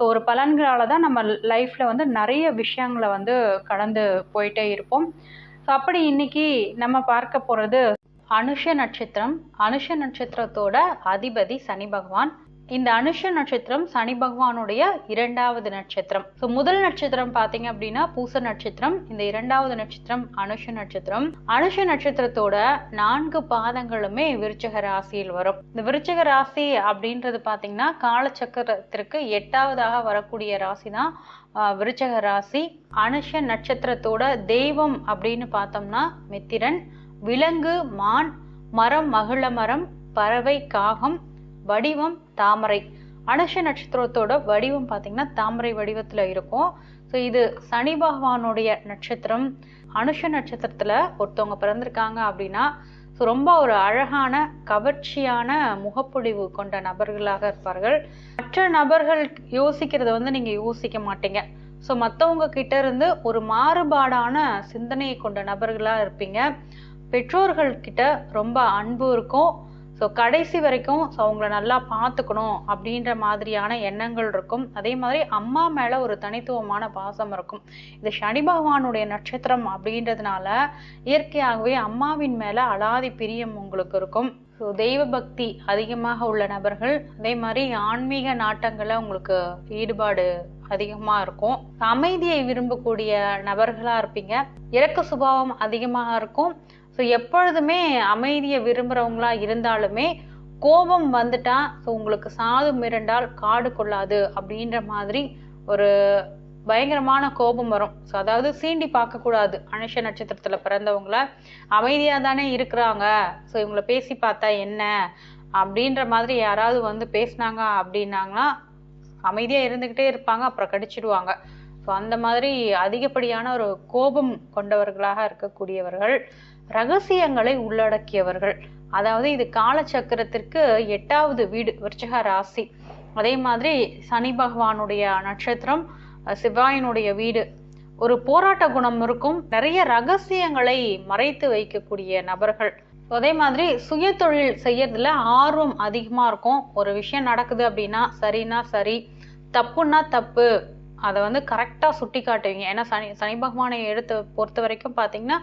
So ஒரு பலன்களால் தான் நம்ம லைஃப்பில் வந்து நிறைய விஷயங்களை வந்து கடந்து போயிட்டே இருப்போம். ஸோ அப்படி இன்னைக்கு நம்ம பார்க்க போகிறது அனுஷ நட்சத்திரம். அனுஷ நட்சத்திரத்தோட அதிபதி சனி பகவான். இந்த அனுஷ நட்சத்திரம் சனி பகவானுடைய இரண்டாவது நட்சத்திரம். ஸோ முதல் நட்சத்திரம் பார்த்தீங்க அப்படின்னா பூச நட்சத்திரம் இந்த இரண்டாவது நட்சத்திரம் அனுஷ நட்சத்திரம். அனுஷ நட்சத்திரத்தோட நான்கு பாதங்களுமே விருச்சக ராசியில் வரும். இந்த விருச்சக ராசி அப்படின்றது பார்த்தீங்கன்னா காலச்சக்கரத்திற்கு எட்டாவதாக வரக்கூடிய ராசி தான் விருச்சக ராசி. அனுஷ நட்சத்திரத்தோட தெய்வம் அப்படின்னு பார்த்தோம்னா மித்திரன் விலங்கு மான் மரம் மகிழ மரம் பறவை காகம் வடிவம் தாமரை. அனுஷ நட்சத்திரத்தோட வடிவம் பார்த்தீங்கன்னா தாமரை வடிவத்தில் இருக்கும். ஸோ இது சனி பகவானுடைய நட்சத்திரம். அனுஷ நட்சத்திரத்தில் ஒருத்தவங்க பிறந்திருக்காங்க அப்படின்னா ஸோ ரொம்ப ஒரு அழகான கவர்ச்சியான முகப்பொழிவு கொண்ட நபர்களாக இருப்பார்கள். மற்ற நபர்கள் யோசிக்கிறத வந்து நீங்கள் யோசிக்க மாட்டீங்க. ஸோ மற்றவங்க கிட்ட இருந்து ஒரு மாறுபாடான சிந்தனையை கொண்ட நபர்களாக இருப்பீங்க. பெற்றோர்கள் கிட்ட ரொம்ப அன்பு இருக்கும். ஸோ கடைசி வரைக்கும் ஸோ அவங்கள நல்லா பார்த்துக்கணும் அப்படின்ற மாதிரியான எண்ணங்கள் இருக்கும். அதே மாதிரி அம்மா மேலே ஒரு தனித்துவமான பாசம் இருக்கும். இது சனி பகவானுடைய நட்சத்திரம் அப்படின்றதுனால இயற்கையாகவே அம்மாவின் மேலே அலாதி பிரியம் உங்களுக்கு இருக்கும். ஸோ தெய்வ பக்தி அதிகமாக உள்ள நபர்கள் அதே மாதிரி ஆன்மீக நாட்டங்களை உங்களுக்கு ஈடுபாடு அதிகமாக இருக்கும். அமைதியை விரும்பக்கூடிய நபர்களாக இருப்பீங்க. இறக்க சுபாவம் அதிகமாக இருக்கும். ஸோ எப்பொழுதுமே அமைதியை விரும்புகிறவங்களா இருந்தாலுமே கோபம் வந்துட்டா ஸோ உங்களுக்கு சாது மிரண்டால் காடு கொள்ளாது அப்படின்ற மாதிரி ஒரு பயங்கரமான கோபம் வரும். ஸோ அதாவது சீண்டி பார்க்கக்கூடாது. அனுஷ நட்சத்திரத்தில் பிறந்தவங்கள. அமைதியாக தானே இருக்கிறாங்க. ஸோ இவங்கள பேசி பார்த்தா என்ன? அப்படின்ற மாதிரி யாராவது வந்து பேசினாங்க அப்படின்னாங்கன்னா அமைதியாக இருந்துக்கிட்டே இருப்பாங்க அப்புறம் கடிச்சிடுவாங்க. ஸோ அந்த மாதிரி அதிகப்படியான ஒரு கோபம் கொண்டவர்களாக இருக்கக்கூடியவர்கள் ரகசியங்களை உள்ளடக்கியவர்கள். அதாவது இது காலச்சக்கரத்திற்கு எட்டாவது வீடு விருச்சக ராசி. அதே மாதிரி சனி பகவானுடைய நட்சத்திரம் சிவாயினுடைய வீடு. ஒரு போராட்ட குணம் இருக்கும். நிறைய ரகசியங்களை மறைத்து வைக்கக்கூடிய நபர்கள். அதே மாதிரி சுய தொழில் செய்யறதுல ஆர்வம் அதிகமா இருக்கும். ஒரு விஷயம் நடக்குது அப்படின்னா சரின்னா சரி தப்புன்னா தப்பு அதை வந்து கரெக்டாக சுட்டி காட்டுவீங்க ஏன்னா சனி சனி பகவானை எடுத்து பொறுத்த வரைக்கும் பார்த்தீங்கன்னா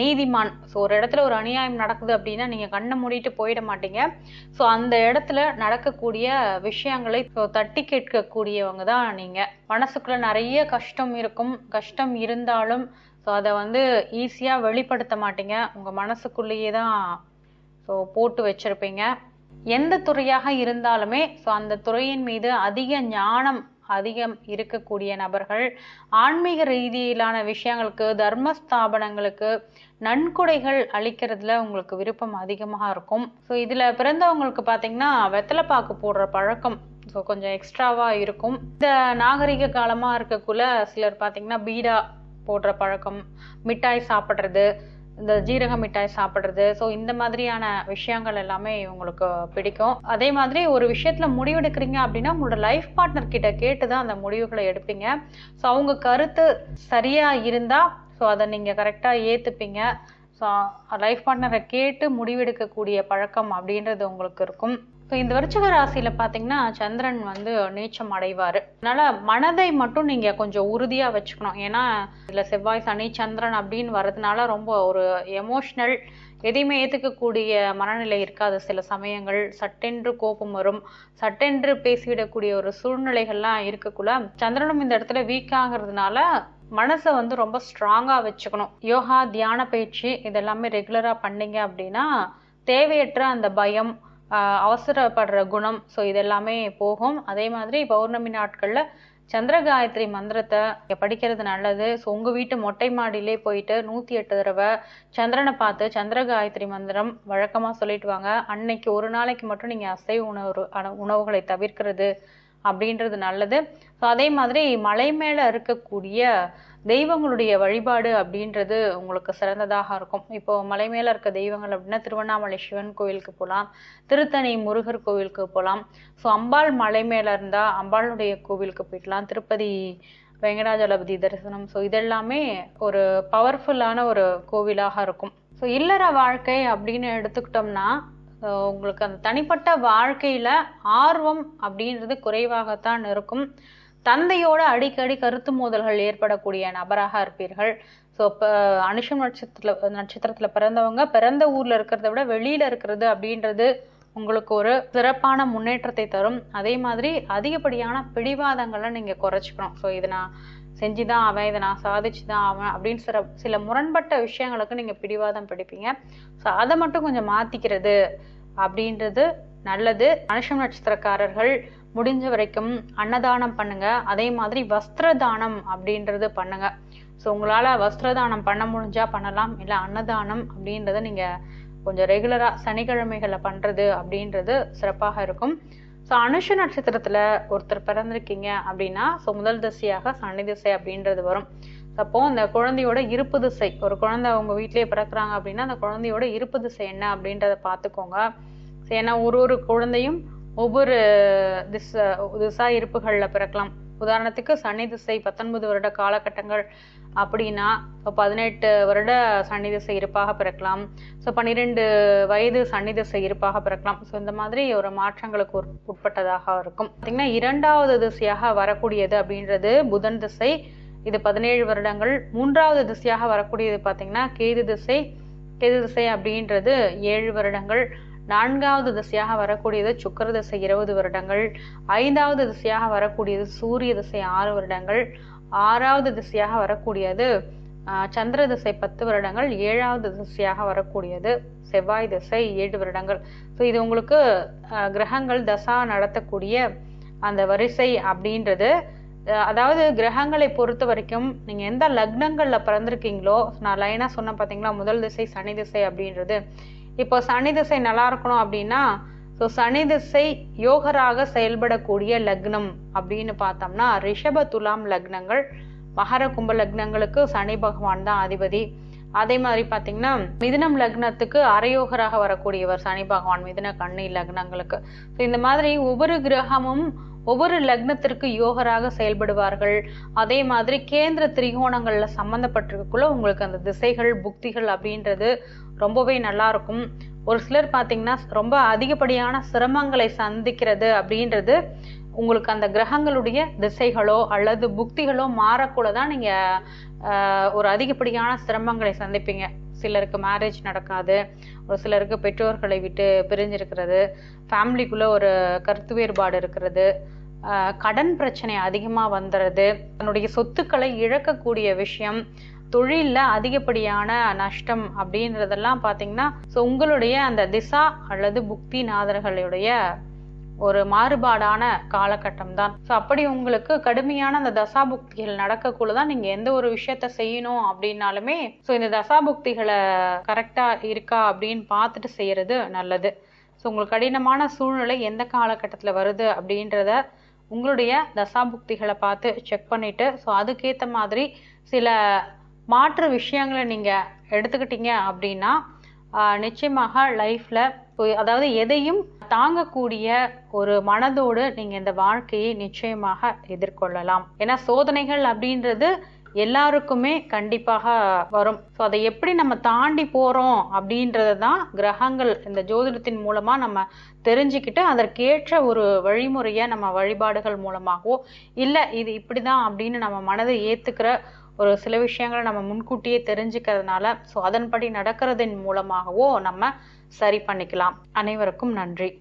நீதிமான். ஸோ ஒரு இடத்துல ஒரு அநியாயம் நடக்குது அப்படின்னா நீங்கள் கண்ணை மூடிட்டு போயிட மாட்டீங்க. ஸோ அந்த இடத்துல நடக்கக்கூடிய விஷயங்களை ஸோ தட்டி கேட்கக்கூடியவங்க தான் நீங்கள் மனசுக்குள்ள நிறைய கஷ்டம் இருக்கும். கஷ்டம் இருந்தாலும் ஸோ அதை வந்து ஈஸியாக வெளிப்படுத்த மாட்டீங்க. உங்கள் மனசுக்குள்ளேயே தான் ஸோ போட்டு வச்சிருப்பீங்க. எந்த துறையாக இருந்தாலுமே ஸோ அந்த துறையின் மீது அதிக ஞானம் அதிகம் இருக்கக்கூடிய நபர்கள் ஆன்மீக ரீதியிலான விஷயங்களுக்கு தர்ம ஸ்தாபனங்களுக்கு நன்கொடைகள் அளிக்கிறதுல உங்களுக்கு விருப்பம் அதிகமாக இருக்கும். ஸோ இதில் பிறந்தவங்களுக்கு பார்த்தீங்கன்னா வெத்தலை பாக்கு போடுற பழக்கம் ஸோ கொஞ்சம் எக்ஸ்ட்ராவாக இருக்கும். இந்த நாகரிக காலமாக இருக்கக்குள்ள சிலர் பார்த்தீங்கன்னா பீடா போடுற பழக்கம் மிட்டாய் சாப்பிட்றது இந்த ஜீரக மிட்டாய் சாப்பிட்றது. ஸோ இந்த மாதிரியான விஷயங்கள் எல்லாமே இவங்களுக்கு பிடிக்கும். அதே மாதிரி ஒரு விஷயத்துல முடிவெடுக்கிறீங்க அப்படின்னா உங்களோட லைஃப் பார்ட்னர் கிட்ட கேட்டு தான் அந்த முடிவுகளை எடுப்பீங்க. ஸோ அவங்க கருத்து சரியா இருந்தா ஸோ அதை நீங்க கரெக்டாக ஏத்துப்பீங்க. ஸோ லைஃப் பார்ட்னரை கேட்டு முடிவெடுக்கக்கூடிய பழக்கம் அப்படின்றது உங்களுக்கு இருக்கும். ஸோ இந்த விருச்சிக ராசியில பாத்தீங்கன்னா சந்திரன் வந்து நீச்சம் அடைவார். அதனால மனதை மட்டும் நீங்க கொஞ்சம் உறுதியா வச்சுக்கணும். ஏன்னா இதுல செவ்வாய் சனி சந்திரன் அப்படின்னு வர்றதுனால ரொம்ப ஒரு எமோஷ்னல் எதையுமே ஏற்றுக்கக்கூடிய மனநிலை இருக்காது. சில சமயங்கள் சட்டென்று கோபம் வரும். சட்டென்று பேசிவிடக்கூடிய ஒரு சூழ்நிலைகள்லாம் இருக்கக்குள்ள சந்திரனும் இந்த இடத்துல வீக் மனசை வந்து ரொம்ப ஸ்ட்ராங்காக வச்சுக்கணும். யோகா தியான பயிற்சி இதெல்லாமே ரெகுலராக பண்ணீங்க அப்படின்னா தேவையற்ற அந்த பயம் அவசரப்படுற குணம். ஸோ இதெல்லாமே போகும். அதே மாதிரி பௌர்ணமி நாட்களில் சந்திர காயத்ரி மந்திரத்தை படிக்கிறது நல்லது. ஸோ உங்கள் வீட்டு மொட்டை மாடியிலே போயிட்டு நூற்றி எட்டு தடவை சந்திரனை பார்த்து சந்திர காயத்ரி மந்திரம் வழக்கமாக சொல்லிட்டு வாங்க. அன்னைக்கு ஒரு நாளைக்கு மட்டும் நீங்கள் அசைவ உணவு உணவுகளை தவிர்க்கிறது அப்படின்றது நல்லது. ஸோ அதே மாதிரி மலை மேலே இருக்கக்கூடிய தெய்வங்களுடைய வழிபாடு அப்படின்றது உங்களுக்கு சிறந்ததாக இருக்கும். இப்போ மலை மேலே இருக்க தெய்வங்கள் அப்படின்னா திருவண்ணாமலை சிவன் கோவிலுக்கு போகலாம் திருத்தணி முருகர் கோவிலுக்கு போகலாம் ஸோ அம்பாள் மலை மேலே இருந்தால் அம்பாளுடைய கோவிலுக்கு போயிடலாம். திருப்பதி வெங்கடாஜலபதி தரிசனம். ஸோ இதெல்லாமே ஒரு பவர்ஃபுல்லான ஒரு கோவிலாக இருக்கும். ஸோ இல்லற வாழ்க்கை அப்படின்னு எடுத்துக்கிட்டோம்னா உங்களுக்கு அந்த தனிப்பட்ட வாழ்க்கையில ஆர்வம் அப்படின்றது குறைவாகத்தான் இருக்கும். தந்தையோட அடிக்கடி கருத்து மோதல்கள் ஏற்படக்கூடிய நபராக இருப்பீர்கள். ஸோ இப்போ அனுஷம் நட்சத்திரத்தில் நட்சத்திரத்தில் பிறந்தவங்க பிறந்த ஊரில் இருக்கிறத விட வெளியில் இருக்கிறது அப்படின்றது உங்களுக்கு ஒரு சிறப்பான முன்னேற்றத்தை தரும். அதே மாதிரி அதிகப்படியான பிடிவாதங்களை நீங்கள் குறைச்சிக்கணும். ஸோ இதை நான் செஞ்சு தான் அவன் இதை நான் சாதிச்சு தான் அவன் அப்படின்னு சில சில முரண்பட்ட விஷயங்களுக்கு நீங்கள் பிடிவாதம் பிடிப்பீங்க. ஸோ அதை மட்டும் கொஞ்சம் மாற்றிக்கிறது அப்படின்றது நல்லது. அனுஷம் நட்சத்திரக்காரர்கள் முடிஞ்ச வரைக்கும் அன்னதானம் பண்ணுங்க. அதே மாதிரி வஸ்திர தானம் அப்படின்றது பண்ணுங்க. ஸோ உங்களால் வஸ்திர தானம் பண்ண முடிஞ்சா பண்ணலாம். இல்லை அன்னதானம் அப்படின்றத நீங்கள் கொஞ்சம் ரெகுலராக சனிக்கிழமைகளில் பண்ணுறது அப்படின்றது சிறப்பாக இருக்கும். ஸோ அனுஷ நட்சத்திரத்தில் ஒருத்தர் பிறந்திருக்கீங்க அப்படின்னா ஸோ முதல் திசையாக சனி திசை அப்படின்றது வரும். அப்போ அந்த குழந்தையோட இருப்பு திசை ஒரு குழந்தை அவங்க வீட்டிலேயே பிறக்குறாங்க அப்படின்னா அந்த குழந்தையோட இருப்பு திசை என்ன அப்படின்றத பார்த்துக்கோங்க. ஏன்னா ஒரு ஒரு குழந்தையும் ஒவ்வொரு திசை திசா இருப்புகளில் பிறக்கலாம். உதாரணத்துக்கு சனி திசை பத்தொன்பது வருட காலகட்டங்கள் அப்படின்னா இப்போ பதினெட்டு வருட சனி திசை இருப்பாக பிறக்கலாம். ஸோ பன்னிரெண்டு வயது சனி திசை இருப்பாக பிறக்கலாம். ஸோ இந்த மாதிரி ஒரு மாற்றங்களுக்கு உட்- உட்பட்டதாக இருக்கும். பார்த்தீங்கன்னா இரண்டாவது திசையாக வரக்கூடியது அப்படின்றது புதன் திசை. இது பதினேழு வருடங்கள். மூன்றாவது திசையாக வரக்கூடியது பார்த்தீங்கன்னா கேது திசை. கேது திசை அப்படின்றது ஏழு வருடங்கள். நான்காவது திசையாக வரக்கூடியது சுக்கிர திசை இருபது வருடங்கள். ஐந்தாவது திசையாக வரக்கூடியது சூரிய திசை ஆறு வருடங்கள். ஆறாவது திசையாக வரக்கூடியது சந்திர திசை பத்து வருடங்கள். ஏழாவது திசையாக வரக்கூடியது செவ்வாய் திசை ஏழு வருடங்கள். ஸோ இது உங்களுக்கு கிரகங்கள் தசா நடத்தக்கூடிய அந்த வரிசை அப்படின்றது. அதாவது கிரகங்களை பொறுத்த வரைக்கும் நீங்கள் எந்த லக்னங்களில் பிறந்திருக்கீங்களோ நான் லைனாக சொன்னேன் பார்த்தீங்களா முதல் திசை சனி திசை அப்படின்றது. இப்போ சனி திசை நல்லா இருக்கணும் அப்படின்னா ஸோ சனி திசை யோகராக செயல்படக்கூடிய லக்னம் அப்படின்னு பார்த்தோம்னா ரிஷப துலாம் லக்னங்கள் மகர கும்ப லக்னங்களுக்கு சனி பகவான் தான் அதிபதி. அதே மாதிரி பார்த்தீங்கன்னா மிதுனம் லக்னத்துக்கு அரையோகராக வரக்கூடியவர் சனி பகவான் மிதுன கண்ணி லக்னங்களுக்கு. ஸோ இந்த மாதிரி ஒவ்வொரு கிரகமும் ஒவ்வொரு லக்னத்திற்கு யோகராக செயல்படுவார்கள். அதே மாதிரி கேந்திர திரிகோணங்களில் சம்மந்தப்பட்டிருக்குள்ள உங்களுக்கு அந்த திசைகள் புக்திகள் அப்படின்றது ரொம்பவே நல்லா இருக்கும். ஒரு சிலர் பார்த்தீங்கன்னா ரொம்ப அதிகப்படியான சிரமங்களை சந்திக்கிறது அப்படின்றது உங்களுக்கு அந்த கிரகங்களுடைய திசைகளோ அல்லது புக்திகளோ மாறக்கூட தான் நீங்கள் ஒரு அதிகப்படியான சிரமங்களை சந்திப்பீங்க. சிலருக்கு மேரேஜ் நடக்காது. ஒரு சிலருக்கு பெற்றோர்களை விட்டு பிரிஞ்சிருக்கிறது. ஃபேமிலிக்குள்ளே ஒரு கருத்து வேறுபாடு இருக்கிறது. கடன் பிரச்சனை அதிகமாக வந்துடுறது தன்னுடைய சொத்துக்களை இழக்கக்கூடிய விஷயம் தொழிலில் அதிகப்படியான நஷ்டம் அப்படின்றதெல்லாம் பார்த்தீங்கன்னா ஸோ உங்களுடைய அந்த திசா அல்லது புக்தி நாதர்களுடைய ஒரு மாறுபாடான காலகட்டம் தான் ஸோ அப்படி உங்களுக்கு கடுமையான அந்த தசாபுக்திகள் நடக்கக்குள்ள தான் நீங்கள் எந்த ஒரு விஷயத்த செய்யணும் அப்படின்னாலுமே ஸோ இந்த தசாபுக்திகளை கரெக்டாக இருக்கா அப்படின்னு பார்த்துட்டு செய்யறது நல்லது. ஸோ உங்களுக்கு கடினமான சூழ்நிலை எந்த காலகட்டத்தில் வருது அப்படின்றத உங்களுடைய தசாபுக்திகளை பார்த்து செக் பண்ணிட்டு ஸோ அதுக்கேற்ற மாதிரி சில மாற்று விஷயங்களை நீங்கள் எடுத்துக்கிட்டீங்க அப்படின்னா நிச்சயமாக லைஃப்பில் அதாவது எதையும் தாங்கக்கூடிய ஒரு மனதோடு நீங்கள் இந்த வாழ்க்கையை நிச்சயமாக எதிர்கொள்ளலாம். ஏன்னா சோதனைகள் அப்படின்றது எல்லாருக்குமே கண்டிப்பாக வரும். ஸோ அதை எப்படி நம்ம தாண்டி போகிறோம் அப்படின்றத தான் கிரகங்கள் இந்த ஜோதிடத்தின் மூலமாக நம்ம தெரிஞ்சுக்கிட்டு அதற்கேற்ற ஒரு வழிமுறையை நம்ம வழிபாடுகள் மூலமாகவோ இல்லை இது இப்படி தான் அப்படின்னு நம்ம மனதை ஏற்றுக்கிற ஒரு சில விஷயங்களை நம்ம முன்கூட்டியே தெரிஞ்சுக்கிறதுனால ஸோ அதன்படி நடக்கிறதின் மூலமாகவோ நம்ம சரி பண்ணிக்கலாம். அனைவருக்கும் நன்றி.